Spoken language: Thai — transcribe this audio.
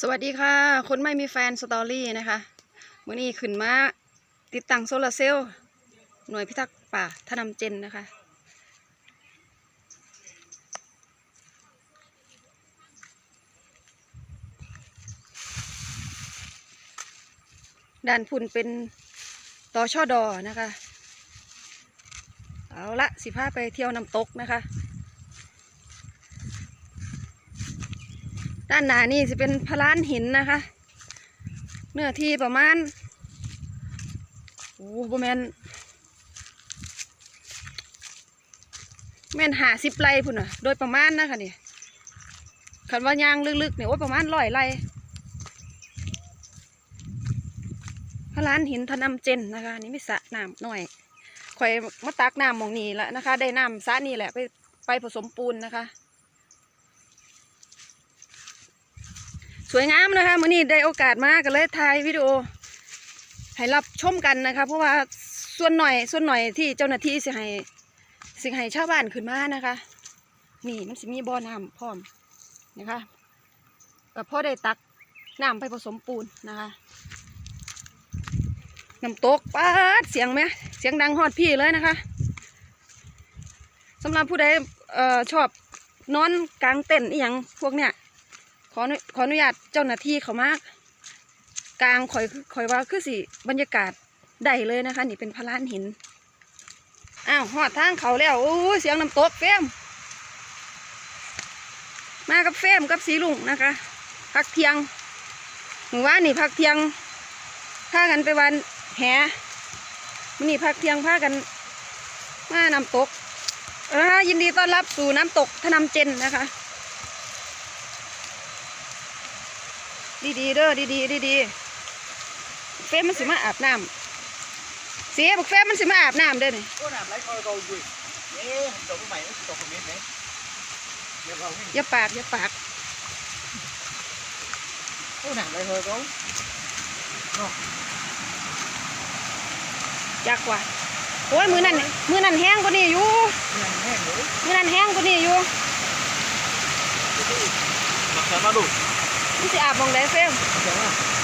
สวัสดีค่ะ คนไม่มีแฟนสตอรี่นะคะมื่อนี้ขึ้นมาติดตั้งโซลาร์เซลล์หน่วยพิทักษ์ป่าท่านำเจนนะคะ ด้านพุ่นเป็นต่อช่อดอนะคะ เอาละสิพาไปเที่ยวน้ำตกนะคะ ด้านหน้านี่จะเป็นพลานหินนะคะ เนื้อที่ประมาณโอ้โหแมนแม่นหาสิบไร่พุ่นน่ะ โดยประมาณนะคะนี่คันว่ายางลึกๆเนี่ยโอ้ประมาณร้อยไร่พลานหินทนำเจนนะคะ นี่ไม่สะน้ำหน่อยข่อยมาตักน้ำมองนี้แล้วนะคะ ได้น้ำสะนี่แหละไปไปผสมปูนนะคะ สวยงามนะคะมื่อนี้ได้โอกาสมากก็เลยถ่ายวิดีโอให้รับชมกันนะคะ เพราะว่าส่วนหน่อยส่วนหน่อยที่เจ้าหน้าที่สิให้สิให้ชาวบ้านขึ้นมานะคะ นี่มันสิมีบ่อน้ำพร้อมนะคะก็พ่อได้ตักน้ำไปผสมปูนนะคะน้ำตกป๊าดเสียงไหมเสียงดังฮอดพี่เลยนะคะสำหรับผู้ใดออชอบนอนกลางเต็นท์อหย่างพวกเนี้ย ออขออนุญาตเจ้าหน้าที่เขามากกลางข่อยข่อยว่าคือสิบรรยากาศได้เลยนะคะ นี่เป็นพลานหินอ้าวหอดทางเขาแล้วโอ้เสียงน้ำตกเฟมมากับเฟมกับสีลุงนะคะพักเที่ยงหมู่ว่านี่พักเที่ยงพากันไปวันแหมันนี่พักเที่ยงพากันมาน้ำตกนะคะยินดีต้อนรับสู่น้ำตกทนำเจนนะคะ ดีๆเด้อดีๆดีๆเฟมมันสิมาอาบน้ำเสียบอกเฟมมันสิมาอาบน้ำเด้อนี่ Có làm lấy coi câu gì? Ê, không đụng mày nó đụng không biết đấy. Dạ không. อย่าปากอย่าปาก Có làm lấy hơi câu. จักว่าโอ้ยมือนั่นมือนั่นแห้งกว่านี้อยู่ Làm nghe nữa. มือนั่นแห้งกว่านี้อยู่ Mặc sao bao đủ? มันจะอาบมองไดเฟม Mặc sao